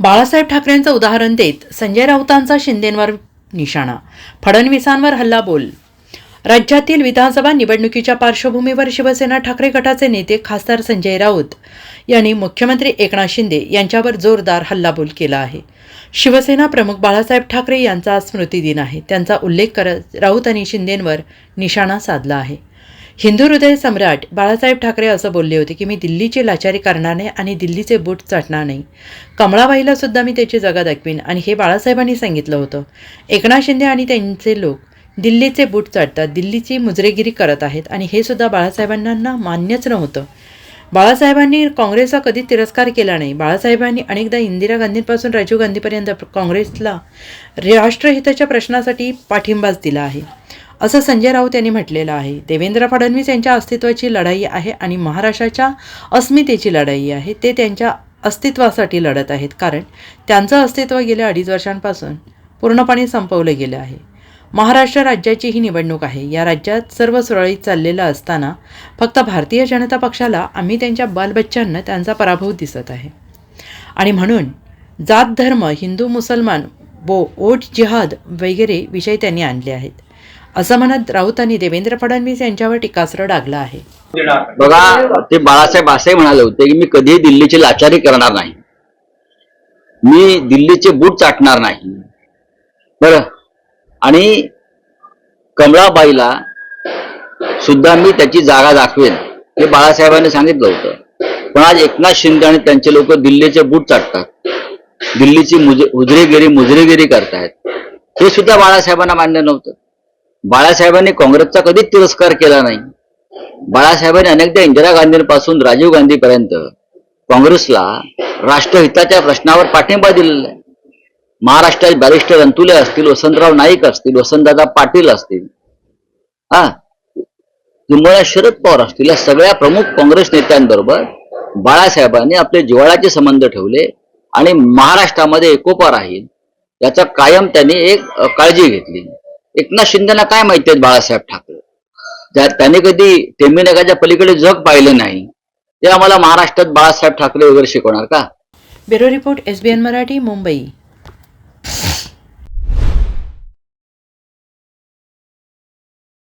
बाळासाहेब ठाकरेंचं उदाहरण देत संजय राऊतांचा शिंदेंवर निशाणा. फडणवीसांवर हल्ला बोल राज्यातील विधानसभा निवडणुकीच्या पार्श्वभूमीवर शिवसेना ठाकरे गटाचे नेते खासदार संजय राऊत यांनी मुख्यमंत्री एकनाथ शिंदे यांच्यावर जोरदार हल्लाबोल केला आहे. शिवसेना प्रमुख बाळासाहेब ठाकरे यांचा स्मृतिदिन आहे. त्यांचा उल्लेख करत राऊत आणि शिंदेंवर निशाणा साधला आहे. हिंदू हृदय सम्राट बाळासाहेब ठाकरे असं बोलले होते की मी दिल्लीची लाचारी करणार नाही आणि दिल्लीचे बूट चाटणार नाही. कमळाबाईला सुद्धा मी त्याची जगा दाखवीन. आणि हे बाळासाहेबांनी सांगितलं होतं. एकनाथ शिंदे आणि त्यांचे लोक दिल्लीचे बूट चाटतात दिल्लीची मुजरेगिरी करत आहेत आणि हे सुद्धा बाळासाहेबांना मान्यच नव्हतं. बाळासाहेबांनी काँग्रेसचा कधी तिरस्कार केला नाही. बाळासाहेबांनी अनेकदा इंदिरा गांधींपासून राजीव गांधीपर्यंत काँग्रेसला राष्ट्रहिताच्या प्रश्नासाठी पाठिंबाच दिला आहे. असं संजय राऊत यांनी म्हटलेलं आहे. देवेंद्र फडणवीस यांच्या अस्तित्वाची लढाई आहे आणि महाराष्ट्राच्या अस्मितेची लढाई आहे. ते त्यांच्या अस्तित्वासाठी लढत आहेत. कारण त्यांचं अस्तित्व गेल्या अडीच वर्षांपासून पूर्णपणे संपवलं गेलं आहे. महाराष्ट्र राज्याची ही निवडणूक आहे. या राज्यात सर्व सुरळीत चाललेलं असताना फक्त भारतीय जनता पक्षाला आम्ही त्यांच्या बालबच्चांना त्यांचा पराभव दिसत आहे. आणि म्हणून जात धर्म हिंदू मुसलमान बो ओट जिहाद वगैरे विषय त्यांनी आणले आहेत. असं म्हणत राऊतांनी देवेंद्र फडणवीस यांच्यावर टीकास्त्र डागलं आहे. बघा ते बाळासाहेब असे म्हणाले होते की मी कधीही दिल्लीची लाचारी करणार नाही. मी दिल्लीचे बूट चाटणार नाही. बर. आणि कमळाबाईला सुद्धा मी त्याची जागा दाखवेन हे बाळासाहेबांनी सांगितलं होतं. पण आज एकनाथ शिंदे आणि त्यांचे लोक दिल्लीचे बूट चाटतात. दिल्लीची मुज उजरेगिरी मुजरेगिरी करतायत. हे सुद्धा बाळासाहेबांना मान्य नव्हतं. बाळासाहेबांनी काँग्रेसचा कधीच तिरस्कार केला नाही? बाळासाहेबांनी अनेकदा इंदिरा गांधींपासून राजीव गांधीपर्यंत काँग्रेसला राष्ट्रहिताच्या प्रश्नावर पाठिंबा दिलेला आहे. महाराष्ट्रात बॅरिस्टर अंतुले असतील वसंतराव नाईक असतील वसंतदादा पाटील असतील. हा? किंवा शरद पवार असतील या सगळ्या प्रमुख काँग्रेस नेत्यांबरोबर बाळासाहेबांनी आपले जिव्हाळ्याचे संबंध ठेवले आणि महाराष्ट्रामध्ये एकोपा राहील याचा कायम त्यांनी एक काळजी घेतली. एकनाथ शिंदेना काय माहिती आहेत बाळासाहेब ठाकरे? त्या- त्यांनी कधी टेंबीनगरच्या पलीकडे जग पाहिलं नाही ते आम्हाला महाराष्ट्रात बाळासाहेब ठाकरे वगैरे शिकवणार का? Bureau report S B N Marathi Mumbai.